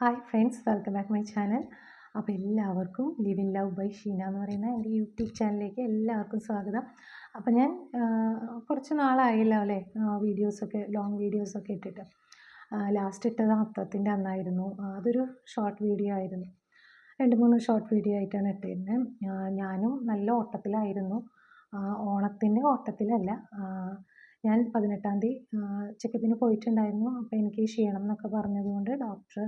Hi friends welcome back my channel അപ്പോൾ എല്ലാവർക്കും live in love by Sheena എന്ന് പറയുന്ന എന്റെ യൂട്യൂബ് ചാനലിലേക്ക് എല്ലാവർക്കും സ്വാഗതം. അപ്പോൾ ഞാൻ കുറച്ച് നാളായില്ല അല്ലേ? വീഡിയോസൊക്കെ ലോങ് വീഡിയോസൊക്കെ ഇട്ടിട്ട്. ലാസ്റ്റ് ഇട്ടത് അത്തത്തിന്റെ അന്നായിരുന്നു. അതൊരു ഷോർട്ട് വീഡിയോ ആയിരുന്നു. രണ്ട് മൂന്ന് ഷോർട്ട് വീഡിയോ ആയിട്ടാണ് ഇട്ടിരുന്നത് ഞാനും നല്ല ഓട്ടത്തിലായിരുന്നു. ഓണത്തിന്റെ ഓട്ടത്തിലല്ല. ഞാൻ പതിനെട്ടാം തീയതി ചെക്കപ്പിന് പോയിട്ടുണ്ടായിരുന്നു. അപ്പോൾ എനിക്ക് ക്ഷീണം എന്നൊക്കെ പറഞ്ഞതുകൊണ്ട് ഡോക്ടർ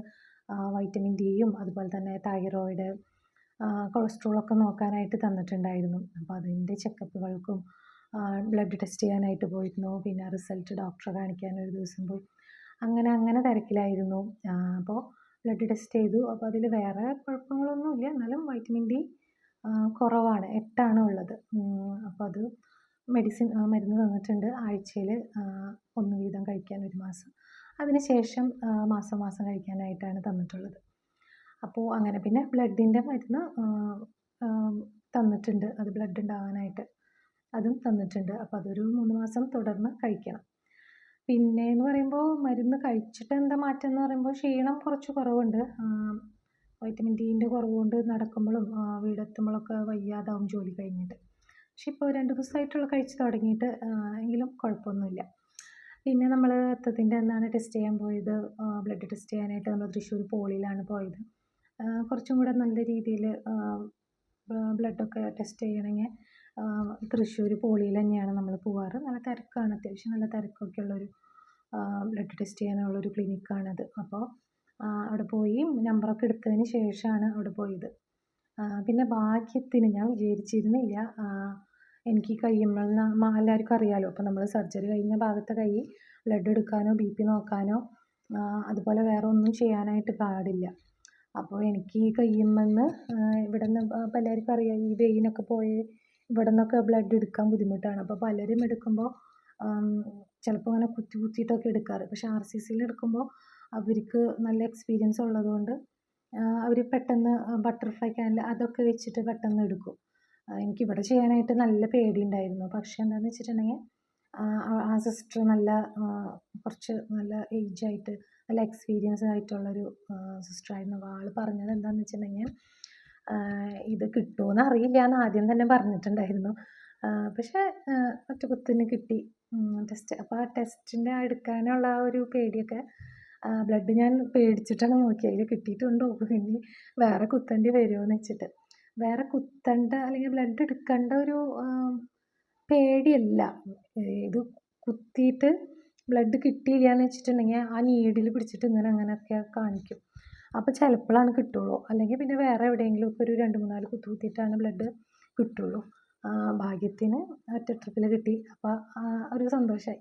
വൈറ്റമിൻ ഡിയും അതുപോലെ തന്നെ തൈറോയിഡ് കൊളസ്ട്രോളൊക്കെ നോക്കാനായിട്ട് തന്നിട്ടുണ്ടായിരുന്നു. അപ്പോൾ അതിന്റെ ചെക്കപ്പുകൾക്കും ബ്ലഡ് ടെസ്റ്റ് ചെയ്യാനായിട്ട് പോയിരുന്നു. പിന്നെ റിസൾട്ട് ഡോക്ടറെ കാണിക്കാൻ ഒരു ദിവസം പോയി. അങ്ങനെ അങ്ങനെ തിരക്കിലായിരുന്നു. അപ്പോൾ ബ്ലഡ് ടെസ്റ്റ് ചെയ്തു. അപ്പോൾ അതിൽ വേറെ കുഴപ്പങ്ങളൊന്നുമില്ല. എന്നാലും വൈറ്റമിൻ ഡി കുറവാണ്. എട്ടാണ് ഉള്ളത്. അപ്പോൾ അത് മെഡിസിൻ മരുന്ന് തന്നിട്ടുണ്ട്. ആഴ്ചയിൽ ഒന്ന് വീതം കഴിക്കാൻ ഒരു മാസം. അതിന് ശേഷം മാസം മാസം കഴിക്കാനായിട്ടാണ് തന്നിട്ടുള്ളത്. അപ്പോൾ അങ്ങനെ പിന്നെ ബ്ലഡിന്റെ മരുന്ന് തന്നിട്ടുണ്ട്. അത് ബ്ലഡ് ഉണ്ടാകാനായിട്ട് അതും തന്നിട്ടുണ്ട്. അപ്പോൾ അതൊരു മൂന്ന് മാസം തുടർന്ന് കഴിക്കണം. പിന്നെ എന്ന് പറയുമ്പോൾ മരുന്ന് കഴിച്ചിട്ട് എന്താ മാറ്റം എന്ന് പറയുമ്പോൾ ക്ഷീണം കുറച്ച് കുറവുണ്ട്. വൈറ്റമിൻ ഡിന്റെ കുറവുകൊണ്ട് നടക്കുമ്പോഴും വീടെത്തുമ്പോഴൊക്കെ വയ്യാതാവും ജോലി കഴിഞ്ഞിട്ട്. പക്ഷെ ഇപ്പോൾ രണ്ട് ദിവസമായിട്ടുള്ള കഴിച്ച് തുടങ്ങിയിട്ട് എങ്കിലും കുഴപ്പമൊന്നുമില്ല. പിന്നെ നമ്മൾ രക്തത്തിന്റെ അന്നാണ് ടെസ്റ്റ് ചെയ്യാൻ പോയത്. ബ്ലഡ് ടെസ്റ്റ് ചെയ്യാനായിട്ട് നമ്മൾ തൃശ്ശൂർ പോളിയിലാണ് പോയത്. കുറച്ചും കൂടെ നല്ല രീതിയിൽ ബ്ലഡൊക്കെ ടെസ്റ്റ് ചെയ്യണമെങ്കിൽ തൃശ്ശൂർ പോളിയിൽ തന്നെയാണ് നമ്മൾ പോവാറ്. നല്ല തിരക്കാണ്. അത്യാവശ്യം നല്ല തിരക്കൊക്കെ ഉള്ളൊരു ബ്ലഡ് ടെസ്റ്റ് ചെയ്യാനുള്ളൊരു ക്ലിനിക്കാണത് അപ്പോൾ അവിടെ പോയി നമ്പറൊക്കെ എടുത്തതിന് ശേഷമാണ് അവിടെ പോയത്. പിന്നെ ഭാഗ്യത്തിന് ഞാൻ വിചാരിച്ചിരുന്നില്ല. എനിക്ക് കയ്യുമ്മേൽ എല്ലാവർക്കും അറിയാമല്ലോ അപ്പോൾ നമ്മൾ സർജറി കഴിഞ്ഞ ഭാഗത്തെ കൈ ബ്ലഡ് എടുക്കാനോ ബി പി നോക്കാനോ അതുപോലെ വേറെ ഒന്നും ചെയ്യാനായിട്ട് പാടില്ല. അപ്പോൾ എനിക്ക് ഈ കയ്യുമ്മേന്ന് ഇവിടെ നിന്ന് ഇപ്പോൾ എല്ലാവർക്കും അറിയാം ഈ വെയിനൊക്കെ പോയി ഇവിടെ നിന്നൊക്കെ ബ്ലഡ് എടുക്കാൻ ബുദ്ധിമുട്ടാണ്. അപ്പോൾ പലരും എടുക്കുമ്പോൾ ചിലപ്പോൾ അങ്ങനെ കുത്തി കുത്തിയിട്ടൊക്കെ എടുക്കാറ്. പക്ഷെ ആർ സി സിയിൽ എടുക്കുമ്പോൾ അവർക്ക് നല്ല എക്സ്പീരിയൻസ് ഉള്ളതുകൊണ്ട് അവർ പെട്ടെന്ന് ബട്ടർഫ്ലൈ ക്യാനിൽ അതൊക്കെ വെച്ചിട്ട് പെട്ടെന്ന് എടുക്കും. എനിക്കിവിടെ ചെയ്യാനായിട്ട് നല്ല പേടിയുണ്ടായിരുന്നു. പക്ഷേ എന്താണെന്ന് വെച്ചിട്ടുണ്ടെങ്കിൽ ആ സിസ്റ്റർ നല്ല കുറച്ച് നല്ല ഏജ് ആയിട്ട് നല്ല എക്സ്പീരിയൻസ് ആയിട്ടുള്ളൊരു സിസ്റ്ററായിരുന്നു അപ്പോൾ ആൾ പറഞ്ഞത് എന്താണെന്ന് വെച്ചിട്ടുണ്ടെങ്കിൽ ഇത് കിട്ടുമോയെന്ന് അറിയില്ല എന്ന് ആദ്യം തന്നെ പറഞ്ഞിട്ടുണ്ടായിരുന്നു. പക്ഷേ ഒറ്റ കുത്തിന് കിട്ടി. ടെസ്റ്റ് അപ്പോൾ ആ ടെസ്റ്റിന്റെ എടുക്കാനുള്ള ആ ഒരു പേടിയൊക്കെ ബ്ലഡ് ഞാൻ പേടിച്ചിട്ടാണ് നോക്കിയത്. കിട്ടിയിട്ടുണ്ടോ? ഇനി വേറെ കുത്തേണ്ടി വരുമോ എന്ന് വെച്ചിട്ട്. വേറെ കുത്തേണ്ട അല്ലെങ്കിൽ ബ്ലഡ് എടുക്കേണ്ട ഒരു പേടിയല്ല. ഇത് കുത്തിയിട്ട് ബ്ലഡ് കിട്ടിയില്ല എന്ന് വെച്ചിട്ടുണ്ടെങ്കിൽ ആ നീഡിൽ പിടിച്ചിട്ട് ഇങ്ങനെ അങ്ങനെയൊക്കെ കാണിക്കും. അപ്പോൾ ചിലപ്പോഴാണ് കിട്ടുള്ളൂ. അല്ലെങ്കിൽ പിന്നെ വേറെ എവിടെയെങ്കിലുമൊക്കെ ഒരു രണ്ട് മൂന്നാൽ കുത്തു കുത്തിയിട്ടാണ് ബ്ലഡ് കിട്ടുള്ളൂ. ഭാഗ്യത്തിന് ഒറ്റ ട്രിപ്പിൽ കിട്ടി. അപ്പോൾ ഒരു സന്തോഷമായി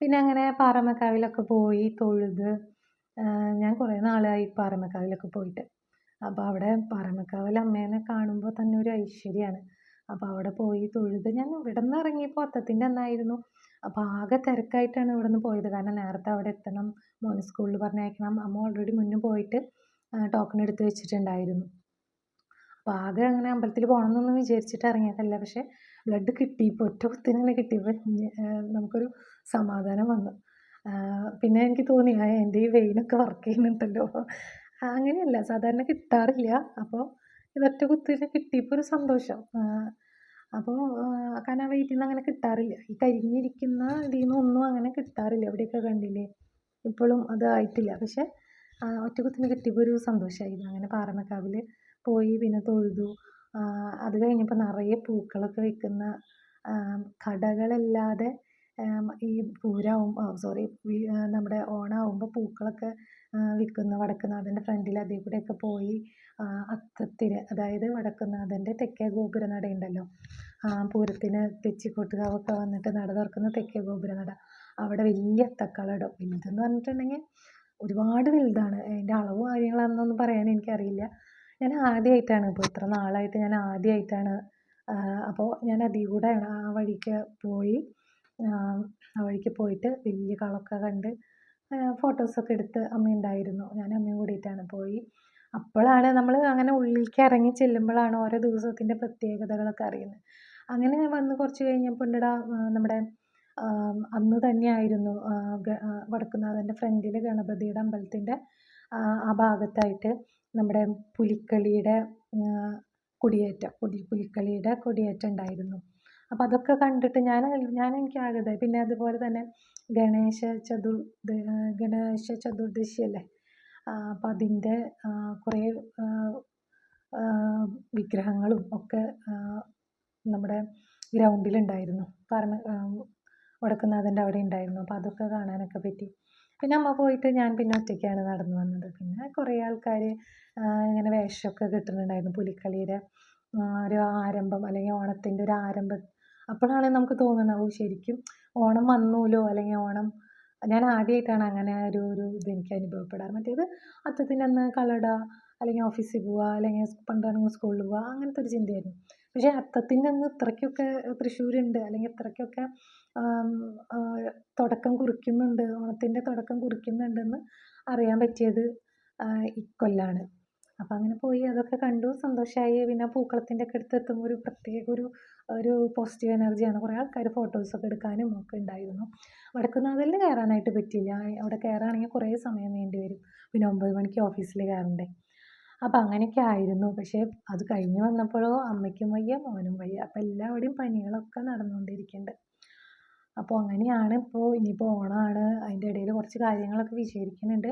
പിന്നെ അങ്ങനെ പാറമക്കാവിലൊക്കെ പോയി തൊഴുത് ഞാൻ കുറേ നാളായി പാറമക്കാവിലൊക്കെ പോയിട്ട്. അപ്പോൾ അവിടെ പാറമക്കാവിൽ അമ്മേനെ കാണുമ്പോൾ തന്നെ ഒരു ഐശ്വര്യമാണ് അപ്പോൾ അവിടെ പോയി തൊഴുത് ഞാൻ ഇവിടെ നിന്ന് ഇറങ്ങിയപ്പോൾ അത്തത്തിന്റെ അന്നായിരുന്നു. അപ്പോൾ ആകെ തിരക്കായിട്ടാണ് ഇവിടെ നിന്ന് പോയത്. കാരണം നേരത്തെ അവിടെ എത്തണം മോനെ സ്കൂളിൽ പറഞ്ഞയക്കണം. അമ്മ ഓൾറെഡി മുന്നേ പോയിട്ട് ടോക്കൺ എടുത്ത് വെച്ചിട്ടുണ്ടായിരുന്നു. അപ്പോൾ ആകെ അങ്ങനെ അമ്പലത്തിൽ പോകണം എന്നൊന്നും വിചാരിച്ചിട്ട് ഇറങ്ങിയതല്ല. പക്ഷേ ബ്ലഡ് കിട്ടിയപ്പോൾ ഒറ്റ കുത്തിനെ കിട്ടിയപ്പോൾ നമുക്കൊരു സമാധാനം വന്നു. പിന്നെ എനിക്ക് തോന്നി എന്റെ ഈ വെയിനൊക്കെ വർക്ക് ചെയ്യുന്നുണ്ടല്ലോ. അങ്ങനെയല്ല സാധാരണ കിട്ടാറില്ല. അപ്പോൾ ഇതൊറ്റ കുത്തിന് കിട്ടിയപ്പോൾ ഒരു സന്തോഷം. അപ്പോൾ കാരണം വെയിറ്റിൽ നിന്ന് അങ്ങനെ കിട്ടാറില്ല. ഈ കരിഞ്ഞിരിക്കുന്ന ഇതിൽ നിന്നൊന്നും അങ്ങനെ കിട്ടാറില്ല. എവിടെയൊക്കെ കണ്ടില്ലേ? ഇപ്പോഴും അത് ആയിട്ടില്ല. പക്ഷേ ഒറ്റ കുത്തിന് കിട്ടിയപ്പോൾ ഒരു സന്തോഷമായിരുന്നു അങ്ങനെ പാറമക്കാവിൽ പോയി പിന്നെ തൊഴുതു. അത് കഴിഞ്ഞപ്പോൾ നിറയെ പൂക്കളൊക്കെ വെക്കുന്ന കടകളല്ലാതെ ഈ പൂരാവും സോറി നമ്മുടെ ഓണാവുമ്പോൾ പൂക്കളൊക്കെ വിൽക്കുന്ന വടക്കുന്നാഥന്റെ ഫ്രണ്ടിൽ അതിൽ കൂടെയൊക്കെ പോയി അത്തത്തിന് അതായത് വടക്കുന്നാഥന്റെ തെക്കേ ഗോപുരനട ഉണ്ടല്ലോ പൂരത്തിന് തെച്ചിക്കോട്ടുകാവൊക്കെ വന്നിട്ട് നട തുറക്കുന്ന തെക്കേ ഗോപുരനട അവിടെ വലിയ അത്തക്കളയിടും വലുതെന്ന് പറഞ്ഞിട്ടുണ്ടെങ്കിൽ ഒരുപാട് വലുതാണ്. അതിന്റെ അളവ് കാര്യങ്ങളാണെന്നൊന്നും പറയാൻ എനിക്കറിയില്ല. ഞാൻ ആദ്യമായിട്ടാണ് ഇപ്പോൾ ഇത്ര നാളായിട്ട് ഞാൻ ആദ്യമായിട്ടാണ് അപ്പോൾ ഞാൻ അതിൽ കൂടെ ആ വഴിക്ക് പോയി ആ വഴിക്ക് പോയിട്ട് വലിയ കളമൊക്കെ കണ്ട് ഫോട്ടോസൊക്കെ എടുത്ത് അമ്മ ഉണ്ടായിരുന്നു. ഞാൻ അമ്മയും കൂടിയിട്ടാണ് പോയി. അപ്പോഴാണ് നമ്മൾ അങ്ങനെ ഉള്ളിലേക്ക് ഇറങ്ങി ചെല്ലുമ്പോഴാണ് ഓരോ ദിവസത്തിന്റെ പ്രത്യേകതകളൊക്കെ അറിയുന്നത്. അങ്ങനെ വന്ന് കുറച്ച് കഴിഞ്ഞപ്പോൾ ഉണ്ടടാ നമ്മുടെ അന്ന് തന്നെയായിരുന്നു വടക്കുന്നാഥന്റെ ഫ്രണ്ടിൽ ഗണപതിയുടെ അമ്പലത്തിന്റെ ആ ഭാഗത്തായിട്ട് നമ്മുടെ പുലിക്കളിയുടെ കൊടിയേറ്റം കൊടി പുലിക്കളിയുടെ കൊടിയേറ്റം ഉണ്ടായിരുന്നു. അപ്പോൾ അതൊക്കെ കണ്ടിട്ട് ഞാൻ ഞാൻ എനിക്ക് ആകെ പിന്നെ അതുപോലെ തന്നെ ഗണേശ ചതുർ ഗണേശ ചതുർദശി അല്ലേ? അപ്പം അതിന്റെ കുറേ വിഗ്രഹങ്ങളും ഒക്കെ നമ്മുടെ ഗ്രൗണ്ടിലുണ്ടായിരുന്നു പറഞ്ഞ വടക്കുന്നാഥന്റെ അവിടെ ഉണ്ടായിരുന്നു. അപ്പോൾ അതൊക്കെ കാണാനൊക്കെ പറ്റി. പിന്നെ അമ്മ പോയിട്ട് ഞാൻ പിന്നെ ഒറ്റയ്ക്കാണ് നടന്നു വന്നത്. പിന്നെ കുറേ ആൾക്കാർ ഇങ്ങനെ വേഷമൊക്കെ കെട്ടുന്നുണ്ടായിരുന്നു. പുലിക്കളിയുടെ ഒരു ആരംഭം അല്ലെങ്കിൽ ഓണത്തിന്റെ ഒരു ആരംഭം അപ്പോഴാണ് നമുക്ക് തോന്നുന്നത് ഓ ശരിക്കും ഓണം വന്നൂലോ? അല്ലെങ്കിൽ ഓണം ഞാൻ ആദ്യമായിട്ടാണ് അങ്ങനെ ഒരു ഒരു ഇത് എനിക്ക് അനുഭവപ്പെടാറ്. മറ്റേത് അത്തത്തിന്റെ അന്ന് കളട അല്ലെങ്കിൽ ഓഫീസിൽ പോവുക അല്ലെങ്കിൽ പണ്ടാണെങ്കിൽ സ്കൂളിൽ പോവുക അങ്ങനത്തെ ഒരു ചിന്തയായിരുന്നു. പക്ഷേ അത്തത്തിന്റെ അന്ന് ഇത്രയ്ക്കൊക്കെ തൃശ്ശൂരുണ്ട് അല്ലെങ്കിൽ ഇത്രയ്ക്കൊക്കെ തുടക്കം കുറിക്കുന്നുണ്ട് ഓണത്തിന്റെ തുടക്കം കുറിക്കുന്നുണ്ടെന്ന് അറിയാൻ പറ്റിയത് ഇക്കൊല്ലാണ്. അപ്പോൾ അങ്ങനെ പോയി അതൊക്കെ കണ്ടു. സന്തോഷമായി പിന്നെ പൂക്കളത്തിന്റെ ഒക്കെ അടുത്ത് എത്തുമ്പോൾ ഒരു പ്രത്യേക ഒരു ഒരു പോസിറ്റീവ് എനർജിയാണ് കുറേ ആൾക്കാർ ഫോട്ടോസൊക്കെ എടുക്കാനും ഒക്കെ ഉണ്ടായിരുന്നു. വടക്കുന്നാഥലിൽ കയറാനായിട്ട് പറ്റിയില്ല. അവിടെ കയറുകയാണെങ്കിൽ കുറേ സമയം വേണ്ടി വരും. പിന്നെ ഒമ്പത് മണിക്ക് ഓഫീസിൽ കയറണ്ടേ അപ്പം അങ്ങനെയൊക്കെ ആയിരുന്നു. പക്ഷേ അത് കഴിഞ്ഞ് വന്നപ്പോഴോ അമ്മയ്ക്കും വയ്യ മോനും വയ്യ. അപ്പം എല്ലാവരുടെയും പനികളൊക്കെ നടന്നുകൊണ്ടിരിക്കുന്നുണ്ട്. അപ്പോൾ അങ്ങനെയാണ്. ഇപ്പോൾ ഇനിയിപ്പോൾ ഓണമാണ്. അതിന്റെ ഇടയിൽ കുറച്ച് കാര്യങ്ങളൊക്കെ വിചാരിക്കുന്നുണ്ട്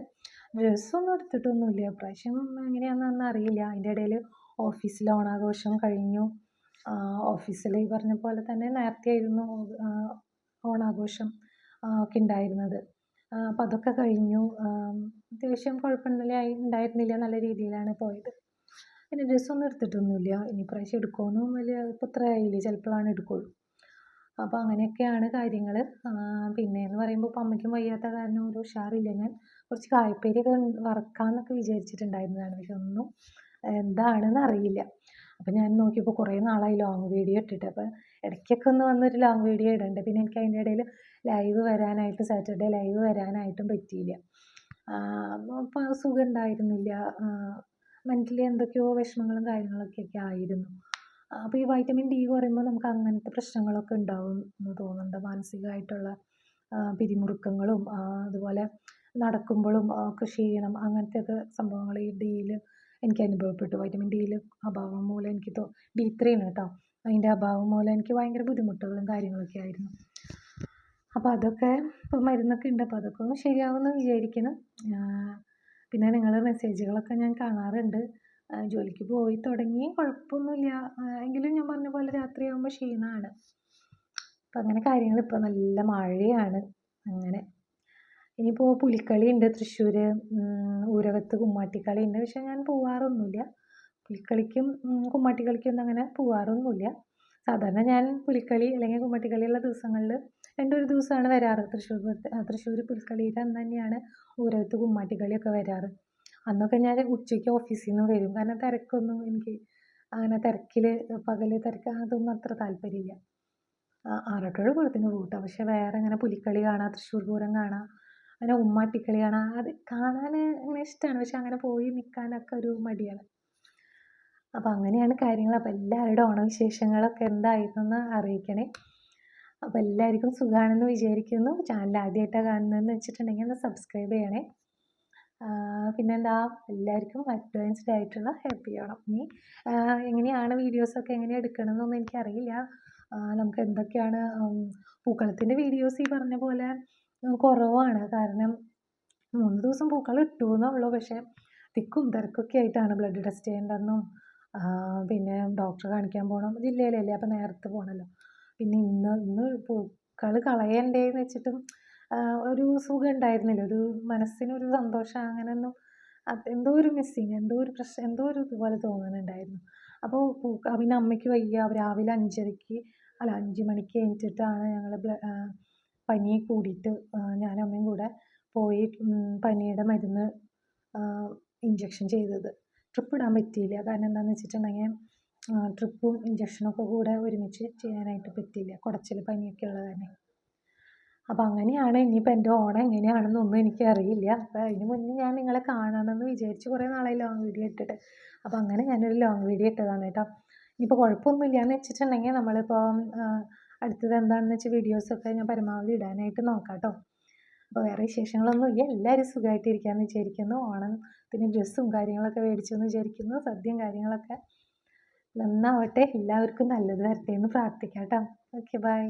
ഡ്രസ്സൊന്നും എടുത്തിട്ടൊന്നുമില്ല. ഇപ്രാവശ്യം എങ്ങനെയാണെന്നൊന്നും അറിയില്ല. അതിന്റെ ഇടയിൽ ഓഫീസിൽ ഓണാഘോഷം കഴിഞ്ഞു. ഓഫീസിൽ ഈ പറഞ്ഞ പോലെ തന്നെ നേരത്തെ ആയിരുന്നു ഓണാഘോഷം ഒക്കെ ഉണ്ടായിരുന്നത്. അപ്പം അതൊക്കെ കഴിഞ്ഞു. അത്യാവശ്യം കുഴപ്പമില്ല ഉണ്ടായിരുന്നില്ല നല്ല രീതിയിലാണ് പോയത്. പിന്നെ ഡ്രസ്സൊന്നും എടുത്തിട്ടൊന്നുമില്ല. ഇനി പ്രാവശ്യം എടുക്കുമെന്നും വലിയ ഇപ്പം ഇത്ര ആയില്ലേ ചിലപ്പോഴാണ് എടുക്കുള്ളൂ. അപ്പോൾ അങ്ങനെയൊക്കെയാണ് കാര്യങ്ങൾ പിന്നെ എന്ന് പറയുമ്പോൾ ഇപ്പം അമ്മയ്ക്കും വയ്യാത്ത കാരണം ഒരു ഉഷാറില്ല ഞാൻ. കുറച്ച് കായ്പ്പേരിയൊക്കെ വറക്കാമെന്നൊക്കെ വിചാരിച്ചിട്ടുണ്ടായിരുന്നതാണ്. പക്ഷെ ഒന്നും എന്താണെന്ന് അറിയില്ല. അപ്പം ഞാൻ നോക്കിയപ്പോൾ കുറേ നാളായി ലോങ് വീഡിയോ ഇട്ടിട്ട്. അപ്പം ഇടയ്ക്കൊക്കെ ഒന്ന് വന്നൊരു ലോങ് വീഡിയോ ഇടണ്ടേ. പിന്നെ എനിക്ക് അതിന്റെ ഇടയിൽ ലൈവ് വരാനായിട്ട് സാറ്റർഡേ ലൈവ് വരാനായിട്ടും പറ്റിയില്ല. അപ്പോൾ സുഖം ഉണ്ടായിരുന്നില്ല. മെന്റലി എന്തൊക്കെയോ വിഷമങ്ങളും കാര്യങ്ങളൊക്കെ ആയിരുന്നു. അപ്പോൾ ഈ വൈറ്റമിൻ ഡി കുറയുമ്പോൾ നമുക്ക് അങ്ങനത്തെ പ്രശ്നങ്ങളൊക്കെ ഉണ്ടാവും എന്ന് തോന്നുന്നുണ്ട്. മാനസികമായിട്ടുള്ള പിരിമുറുക്കങ്ങളും അതുപോലെ നടക്കുമ്പോഴും ഒക്കെ ക്ഷീണം അങ്ങനത്തെയൊക്കെ സംഭവങ്ങൾ ഈ ഡിയിൽ എനിക്ക് അനുഭവപ്പെട്ടു. വൈറ്റമിൻ ഡിയിൽ അഭാവം മൂലം എനിക്ക് തോ ഡി ത്രീ ആണ് കേട്ടോ. അതിന്റെ അഭാവം മൂലം എനിക്ക് ഭയങ്കര ബുദ്ധിമുട്ടുകളും കാര്യങ്ങളൊക്കെ ആയിരുന്നു. അപ്പോൾ അതൊക്കെ ഇപ്പോൾ മരുന്നൊക്കെ ഉണ്ട്. അപ്പോൾ അതൊക്കെ ഒന്ന് ശരിയാവുമെന്ന് വിചാരിക്കണം പിന്നെ നിങ്ങളുടെ മെസ്സേജുകളൊക്കെ ഞാൻ കാണാറുണ്ട്. ജോലിക്ക് പോയി തുടങ്ങി. കുഴപ്പമൊന്നുമില്ല. എങ്കിലും ഞാൻ പറഞ്ഞ പോലെ രാത്രിയാകുമ്പോൾ ക്ഷീണമാണ്. അപ്പം അങ്ങനെ കാര്യങ്ങൾ ഇപ്പോൾ നല്ല മഴയാണ്. അങ്ങനെ ഇനിയിപ്പോൾ പുലിക്കളി ഉണ്ട് തൃശ്ശൂർ ഊരകത്ത് കുമ്മാട്ടിക്കളി ഉണ്ട്. പക്ഷേ ഞാൻ പോവാറൊന്നുമില്ല. പുലിക്കളിക്കും കുമ്മാട്ടിക്കളിക്കും ഒന്നും അങ്ങനെ പോവാറൊന്നുമില്ല. സാധാരണ ഞാൻ പുലിക്കളി അല്ലെങ്കിൽ കുമ്മാട്ടിക്കളിയുള്ള ദിവസങ്ങളിൽ രണ്ടൊരു ദിവസമാണ് വരാറ്. തൃശ്ശൂർ തൃശ്ശൂർ പുലിക്കളിയുടെ അന്ന് തന്നെയാണ് ഊരകത്ത് കുമ്മാട്ടിക്കളിയൊക്കെ വരാറ്. അന്നൊക്കെ ഞാൻ ഉച്ചയ്ക്ക് ഓഫീസിൽ നിന്ന് വരും. കാരണം തിരക്കൊന്നും എനിക്ക് അങ്ങനെ തിരക്കിൽ പകൽ തിരക്ക് അതൊന്നും അത്ര താല്പര്യമില്ല. ആറാട്ടോട് കുളത്തിന് പോകും പക്ഷെ വേറെ ഇങ്ങനെ പുലിക്കളി കാണാം തൃശ്ശൂർ പൂരം കാണാം അങ്ങനെ ഉമ്മാട്ടിക്കളി കാണാൻ അത് കാണാൻ ഇങ്ങനെ ഇഷ്ടമാണ് പക്ഷെ അങ്ങനെ പോയി നിൽക്കാനൊക്കെ ഒരു മടിയാണ്. അപ്പോൾ അങ്ങനെയാണ് കാര്യങ്ങൾ അപ്പോൾ എല്ലാവരുടെ ഓണവിശേഷങ്ങളൊക്കെ എന്തായിരുന്നെന്ന് അറിയിക്കണേ. അപ്പോൾ എല്ലാവർക്കും സുഖമാണെന്ന് വിചാരിക്കുന്നു. ചാനൽ ആദ്യമായിട്ടാണ് കാണുന്നതെന്ന് വെച്ചിട്ടുണ്ടെങ്കിൽ ഒന്ന് സബ്സ്ക്രൈബ് ചെയ്യണേ. പിന്നെന്താ? എല്ലാവർക്കും അഡ്വാൻസ്ഡ് ആയിട്ടുള്ള ഹാപ്പി ഓണം. ഇനി എങ്ങനെയാണ് വീഡിയോസൊക്കെ എങ്ങനെ എടുക്കണമെന്നൊന്നും എനിക്കറിയില്ല. നമുക്ക് എന്തൊക്കെയാണ് പൂക്കളത്തിന്റെ വീഡിയോസ് ഈ പറഞ്ഞ പോലെ കുറവാണ്. കാരണം മൂന്ന് ദിവസം പൂക്കൾ ഇട്ടു എന്നുള്ളൂ പക്ഷേ തിക്കും തിരക്കൊക്കെ ആയിട്ടാണ് ബ്ലഡ് ടെസ്റ്റ് ചെയ്യേണ്ടതെന്നും പിന്നെ ഡോക്ടറെ കാണിക്കാൻ പോകണം ജില്ലയിലല്ലേ? അപ്പം നേരത്തെ പോകണമല്ലോ പിന്നെ ഇന്ന് ഇന്ന് പൂക്കൾ കളയണ്ടേന്ന് വെച്ചിട്ടും ഒരു സുഖം ഉണ്ടായിരുന്നില്ല ഒരു മനസ്സിനൊരു സന്തോഷം അങ്ങനെയൊന്നും എന്തോ ഒരു മിസ്സിങ് എന്തോ ഒരു പ്രശ്നം എന്തോ ഒരു ഇതുപോലെ തോന്നുന്നുണ്ടായിരുന്നു അപ്പോൾ പിന്നെ അമ്മയ്ക്ക് വയ്യ. രാവിലെ അഞ്ചരയ്ക്ക് അല്ല അഞ്ച് മണിക്ക് എണീറ്റിട്ടാണ് ഞങ്ങൾ പനി കൂടിയിട്ട് ഞാൻ അമ്മയും കൂടെ പോയി പനിയുടെ മരുന്ന് ഇഞ്ചക്ഷൻ ചെയ്തത്. ട്രിപ്പ് ഇടാൻ പറ്റിയില്ല. കാരണം എന്താണെന്ന് വെച്ചിട്ടുണ്ടെങ്കിൽ ട്രിപ്പും ഇഞ്ചക്ഷനൊക്കെ കൂടെ ഒരുമിച്ച് ചെയ്യാനായിട്ട് പറ്റിയില്ല. കുടച്ചിൽ പനിയൊക്കെ ഉള്ളത് തന്നെ. അപ്പോൾ അങ്ങനെയാണ്. ഇനിയിപ്പോൾ എന്റെ ഓണം എങ്ങനെയാണെന്നൊന്നും എനിക്കറിയില്ല അപ്പോൾ അതിന് മുന്നേ ഞാൻ നിങ്ങളെ കാണണമെന്ന് വിചാരിച്ച് കുറേ നാളായി ലോങ് വീഡിയോ ഇട്ടിട്ട്. അപ്പോൾ അങ്ങനെ ഞാനൊരു ലോങ് വീഡിയോ ഇട്ടതാണ് കേട്ടോ. ഇനിയിപ്പോൾ കുഴപ്പമൊന്നുമില്ല എന്ന് വെച്ചിട്ടുണ്ടെങ്കിൽ നമ്മളിപ്പോൾ അടുത്തത് എന്താണെന്ന് വെച്ചാൽ വീഡിയോസൊക്കെ ഞാൻ പരമാവധി ഇടാനായിട്ട് നോക്കാം കേട്ടോ അപ്പോൾ വേറെ വിശേഷങ്ങളൊന്നും ഇല്ല. എല്ലാവരും സുഖമായിട്ടിരിക്കാമെന്ന് വിചാരിക്കുന്നു. ഓണത്തിന് ഡ്രസ്സും കാര്യങ്ങളൊക്കെ മേടിച്ചു എന്ന് വിചാരിക്കുന്നു. സദ്യയും കാര്യങ്ങളൊക്കെ നന്നാവട്ടെ. എല്ലാവർക്കും നല്ലത് വരട്ടെ എന്ന് പ്രാർത്ഥിക്കാം കേട്ടോ ഓക്കെ ബൈ